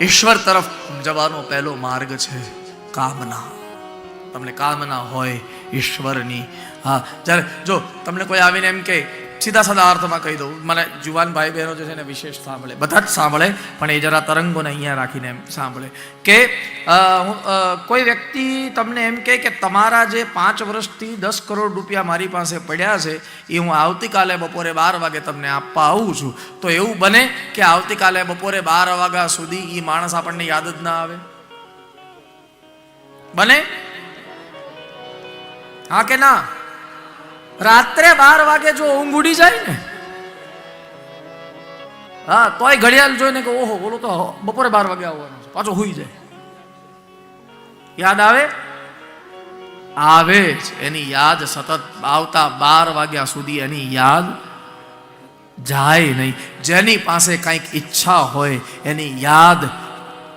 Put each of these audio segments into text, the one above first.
ઈશ્વર તરફ જવાનો પહેલો માર્ગ છે કામના. તમને કામના હોય ઈશ્વરની. હા, જ્યારે જો તમને કોઈ આવીને એમ કે સીધા સાદા અર્થમાં કહી દઉં. મને જુવાન ભાઈ બહેનો જે છે ને વિશેષ સાંભળે. બધા જ સાંભળે, પણ એ જરા તરંગોને અહીંયા રાખીને એમ સાંભળે. કે કોઈ વ્યક્તિ તમને એમ કહે કે તમારા જે પાંચ વર્ષથી દસ કરોડ રૂપિયા મારી પાસે પડ્યા છે, એ હું આવતીકાલે બપોરે બાર વાગે તમને આપવા આવું છું. તો એવું બને કે આવતીકાલે બપોરે બાર વાગ્યા સુધી એ માણસ આપણને યાદ જ ના આવે? બને? હા કે ના? રાત્રે બાર વાગે જો ઊંઘ ઉડી જાય ને? હા, તોય ઘડિયાળ જોઈને કે ઓહો, બોલો તો બપોરે બાર વાગે આવવાનું છે. પાછો હુઈ જાય. યાદ આવે? આવે જ. એની યાદ સતત આવતા બાર વાગ્યા સુધી એની યાદ જાય નહીં. જેની પાસે કંઈક ઈચ્છા હોય, એની યાદ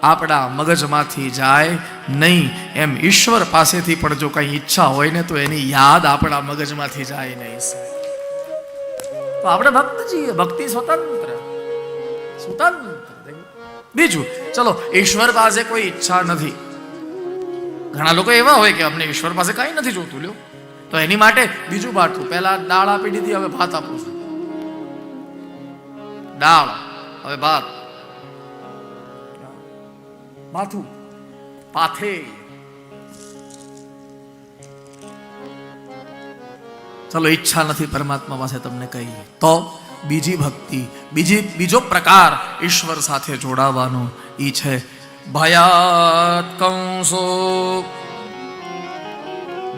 આપણા મગજમાંથી જાય નહીં. એમ ઈશ્વર પાસેથી પણ જો કંઈ ઈચ્છા હોય ને તો એની યાદ આપણા મગજમાંથી જાય નહીં તો આપણે ભક્ત છીએ ભક્તિ સ્વતંત્ર. સ્વતંત્ર. બીજું, ચલો, ઈશ્વર પાસે કોઈ ઈચ્છા નથી. ઘણા લોકો એવા હોય કે અમને ઈશ્વર પાસે કંઈ નથી જોતું, લ્યો. તો એની માટે બીજું બાટલું. પહેલા દાળ આપી દીધી, હવે ભાત આપું છું. દાળ, હવે ભાત. માથું, પાથે. ચલો, ઈચ્છા નથી પરમાત્મા પાસે તમને કહી તો બીજી ભક્તિ, બીજી, બીજો પ્રકાર ઈશ્વર સાથે જોડાવાનો ઈ છે. ભયાત કંસો.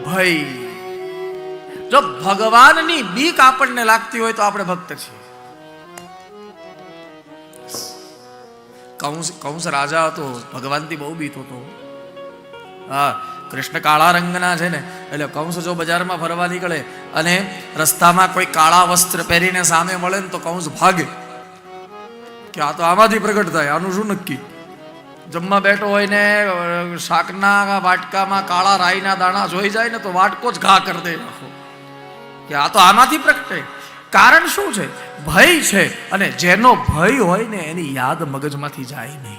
ભય. જો ભગવાનની બીક આપણને લાગતી હોય તો આપણે ભક્ત છીએ. કંસ કંસ રાજા હતો ભગવાનથી બહુ બીતો હતો. હા, કૃષ્ણ કાળા રંગના છે ને, એટલે કંસ જો બજારમાં ફરવા નીકળે અને રસ્તામાં કોઈ કાળા વસ્ત્ર પહેરીને સામે મળે ને તો કંસ ભાગે. કે આ તો આમાંથી પ્રગટ થાય, આનું શું નક્કી? જમવા બેઠો હોય ને શાકના વાટકામાં કાળા રાઈના દાણા જોઈ જાય ને તો વાટકો જ ઘા કરી દે કે આ તો આમાંથી પ્રગટે. કારણ શું છે? ભય છે. અને જેનો ભય હોય ને એની યાદ મગજમાંથી જાય નહીં.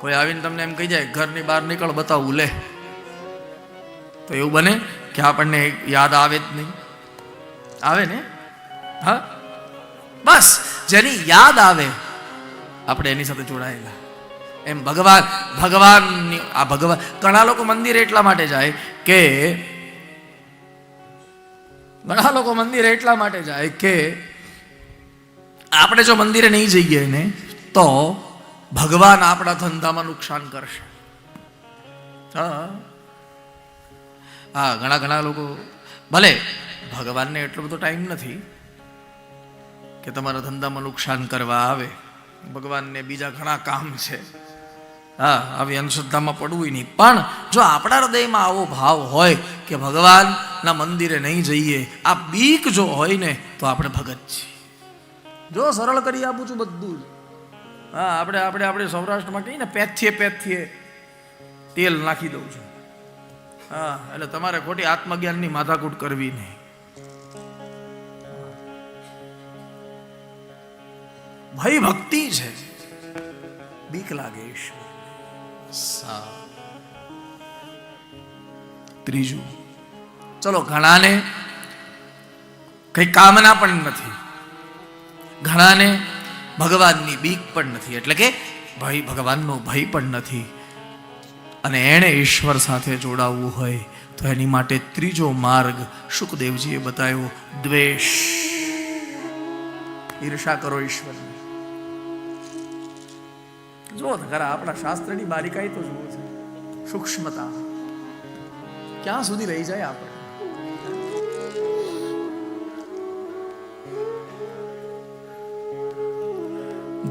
કોઈ આવીને તમને એમ કહી જાય, ઘરની બહાર નીકળ, બતાવું, લે. તો એવું બને કે આપણને યાદ આવે જ નહીં. આવે ને? હા? બસ, જેની યાદ આવે, આપણે એની સાથે જોડાયેલા. એમ ભગવાન, ભગવાનની, આ ભગવાન, ઘણા લોકો મંદિરે એટલા માટે જાય કે ઘણા લોકો મંદિરે એટલા માટે જાય કે આપણે જો મંદિરે નહીં જઈએ ને, તો ભગવાન આપણા ધંધામાં નુકસાન કરશે. હા. ઘણા ઘણા લોકો, ભલે ભગવાનને એટલો બધો ટાઈમ નથી કે તમારા ધંધામાં નુકસાન કરવા આવે. ભગવાનને બીજા ઘણા કામ છે. હા, આવી અંધશ્રદ્ધામાં પડવું નહીં. પણ જો આપણા હૃદયમાં આવો ભાવ હોય કે ભગવાનના મંદિરે નહીં જઈએ. આ બીક જો હોય ને તો આપણે ભગત છીએ. જો સરળ કરી આપું છું બધું જ. હા આપણે આપણે આપણે સૌરાષ્ટ્રમાં કહીએ ને પેથીએ પેથીએ. તેલ નાખી દઉં છું. હા એટલે તમારે ખોટી આત્મજ્ઞાનની માથાકૂટ કરવી નહીં. ભય ભક્તિ છે. બીક લાગે ઈશ્વર સા ત્રીજું ચલો ઘણાને કઈ કામના પણ નથી. ઘણાને ભગવાનની બીક પણ નથી, એટલે કે ભય, ભગવાનનો ભય પણ નથી. અને એણે ઈશ્વર સાથે જોડાવવું હોય તો એની માટે ત્રીજો માર્ગ સુખદેવજીએ બતાવ્યો, દ્વેષ. ઈર્ષા કરો ઈશ્વર જુઓ ખરા આપણા શાસ્ત્રની બારીકાઈ તો જુઓ છે. સૂક્ષ્મતા. ક્યાં સુધી રહી જાય આપણે?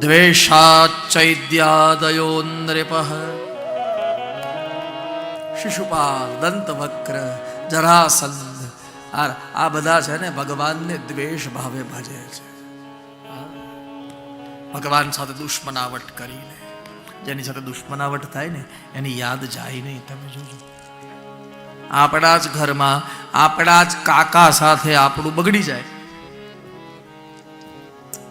દ્વેષાચૈદ્યાદયો નૃપ શિશુપાલ દંતવક્ર જરાસંધ આ બધા છે ને ભગવાનને દ્વેષ ભાવે ભજે છે ભગવાન સાથે દુશ્મનાવટ કરીને જેની સાથે દુશ્મનાવટ થાય ને, એની યાદ જાય નહીં, તમે જોજો. આપણા જ ઘરમાં, આપણા જ કાકા સાથે આપણું બગડી જાય.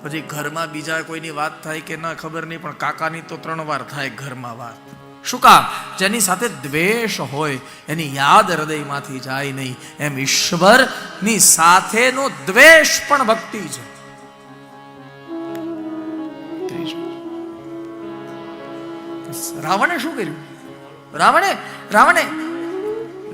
પછી ઘરમાં બીજા કોઈની વાત થાય કે ના, ખબર નહીં, પણ કાકાની તો ત્રણ વાર થાય ઘરમાં વાત. શું કામ? જેની સાથે દ્વેષ હોય, એની યાદ હૃદયમાંથી જાય નહીં. એમ ઈશ્વરની સાથેનો દ્વેષ પણ ભક્તિ છે. રાવણે શું કર્યું? રાવણે રાવણે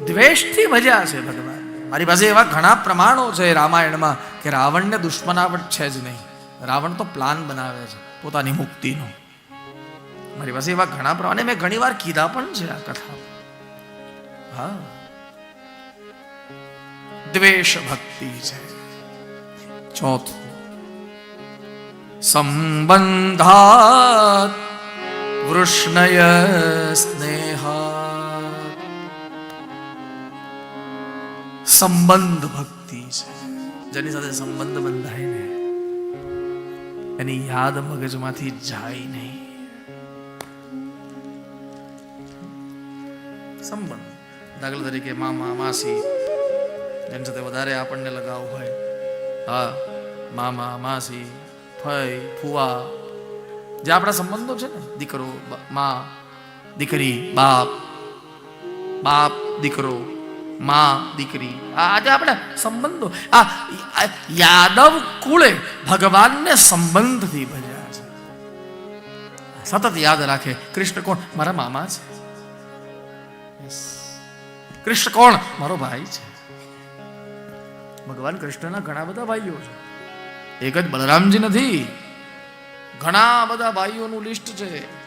દ્વેષથી ભજ્યા છે ભગવાન. મારી પાસે એવા ઘણા પ્રમાણો છે રામાયણમાં કે રાવણને દુશ્મનાવટ છે જ નહીં. રાવણ તો પ્લાન બનાવે છે. પોતાની મુક્તિનો. મારી પાસે એવા ઘણા પ્રમાણે મેં ઘણી વાર કીધા પણ છે આ કથા. હા. દ્વેષ ભક્તિ છે. ચોથું. સંબંધાત વૃષ્ણય સ્નેહા સંબંધ ભક્તિ છે. જેની સાથે સંબંધ બંધાય ને એની યાદ મગજમાંથી જાય નહીં. સંબંધ. દાખલા તરીકે મામા, માસી એમ સાથે વધારે આપણને લગાવ હોય. હા, મામા, માસી ફઈ ફુવા જે આપણા સંબંધો છે ને, દીકરો મા, દીકરી, બાપ બાપ, દીકરો માં દીકરી. આજે આપણે સંબંધો આ યાદવ કુળે ભગવાનને સંબંધથી ભજ્યા છે. સતત યાદ રાખે, કૃષ્ણ કોણ? મારા મામા છે. કૃષ્ણ કોણ? મારો ભાઈ છે. ભગવાન કૃષ્ણના ઘણા બધા ભાઈઓ છે. એક જ બલરામજી નથી. ઘણા બધા ભાઈઓનું લિસ્ટ છે.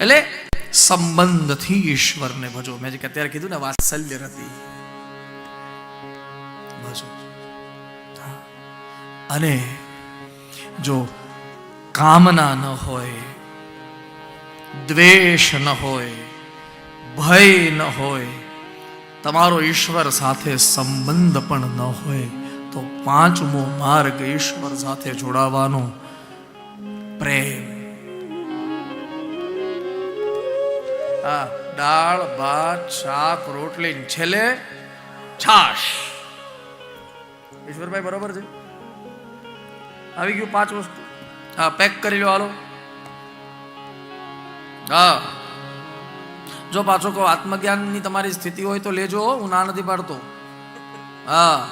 એટલે સંબંધથી ઈશ્વરને ભજો. મેં જે અત્યારે કીધું ને, વાત્સલ્ય રતિ. અને જો કામના ન હોય, દ્વેષ ન હોય, ભય ન હોય, તમારો ઈશ્વર સાથે સંબંધ પણ ન હોય, તો પાંચમો માર્ગ ઈશ્વર સાથે જોડાવાનો પ્રેમ. આ દાળ, ભાત, શાક, રોટલી છેલ્લે છાશ. ઈશ્વરભાઈ બરોબર છે? આવી ગયું પાંચ વસ્તુ. હા, પેક કરી લો, હાલો. હા. જો પાછો કહો આત્મજ્ઞાનની તમારી સ્થિતિ હોય તો લેજો હું ના નથી પાડતો. હા.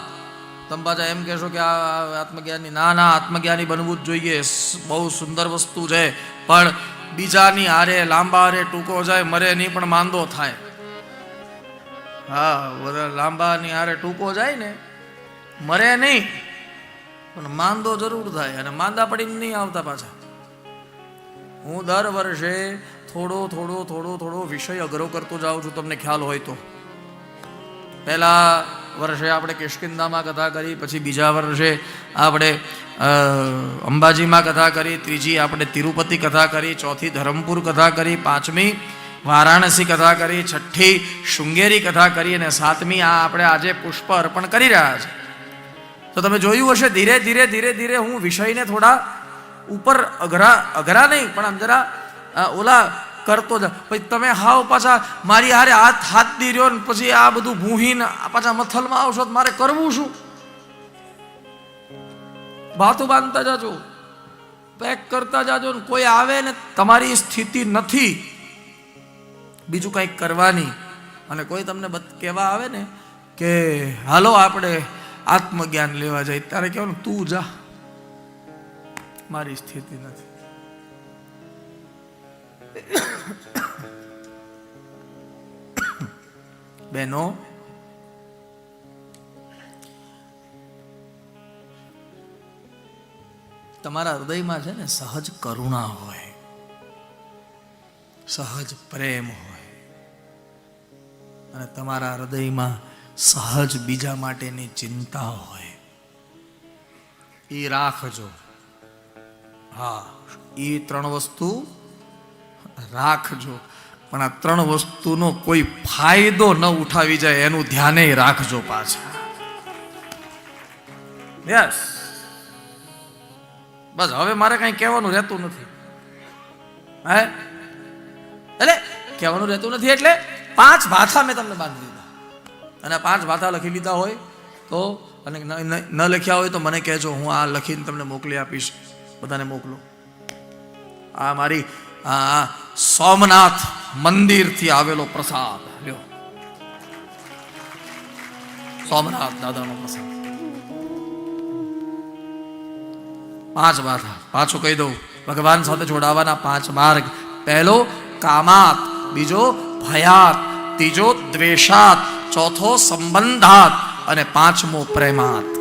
તમે પાછા એમ કહેશો કે આ આત્મજ્ઞાની ના ના, આત્મજ્ઞાની બનવું જ જોઈએ. બહુ સુંદર વસ્તુ છે. પણ બીજાની હારે લાંબા હારે ટૂંકો જાય, મરે નહીં પણ માંદો થાય. હા બધા લાંબાની હારે ટૂંકો જાય ને, મરે નહીં, પણ માંદો જરૂર થાય અને માંદા પડીને નહીં આવતા પાછા. હું દર વર્ષે થોડો થોડો થોડો થોડો વિષય અઘરો કરતો જાઉં છું, તમને ખ્યાલ હોય તો. પહેલા વર્ષે આપણે કિષ્કિંદામાં કથા કરી, પછી બીજા વર્ષે આપણે અંબાજીમાં કથા કરી, ત્રીજી આપણે તિરુપતિ કથા કરી, ચોથી ધરમપુર કથા કરી, પાંચમી વારાણસી કથા કરી, છઠ્ઠી શૃંગેરી કથા કરી અને સાતમી આ આપણે આજે પુષ્પ અર્પણ કરી રહ્યા છે. તો તમે જોયું હશે, ધીરે ધીરે ધીરે ધીરે હું વિષયને થોડા ઉપર અઘરા અઘરા નહીં, પણ આમ જરા ઓલા કરતો જ. પછી તમે હાવ પાછા મારી હારે હાથ હાથ દી રહ્યો ને પછી આ બધું ભૂહીને પાછા મથલમાં આવશો તો મારે કરવું શું? ભાતું બાંધતા જાજો. પેક કરતા જાજો ને કોઈ આવે ને તમારી સ્થિતિ નથી. બીજું કંઈક કરવાની. અને કોઈ તમને કહેવા આવે ને કે હાલો આપણે આત્મજ્ઞાન લેવા જાય. ત્યારે કહેવાનું, તું જા. મારી સ્થિતિ નથી. બહેનો તમારા હૃદયમાં છે ને સહજ કરુણા હોય, સહજ પ્રેમ હોય, અને તમારા હૃદયમાં સહજ બીજા માટેની ચિંતા હોય એ રાખજો. હા એ ત્રણ વસ્તુ રાખજો. પણ આ ત્રણ વસ્તુનો કોઈ ફાયદો ન ઉઠાવી જાય એનું ધ્યાને રાખજો પાછા. યસ બસ, હવે મારે કઈ કહેવાનું રહેતું નથી. હે? એટલે કહેવાનું રહેતું નથી એટલે પાંચ ભાથા મેં તમને બાંધી દીધા. અને પાંચ ભાથા લખી લીધા હોય તો, અને ન- લખ્યા હોય તો મને કહેજો, હું આ લખીને તમને મોકલી આપીશ. બધાને મોકલો. આ મારી આ સોમનાથ મંદિરથી આવેલો પ્રસાદ. લ્યો. સોમનાથ દાદાનો પ્રસાદ. પાંચ વાત પાછું કહી દઉં. ભગવાન સાથે જોડાવાના પાંચ માર્ગ. પહેલો, કામાત. બીજો, ભયાત. ત્રીજો, દ્વેષાત. ચોથો, સંબંધાત. અને પાંચમો, પ્રેમાત.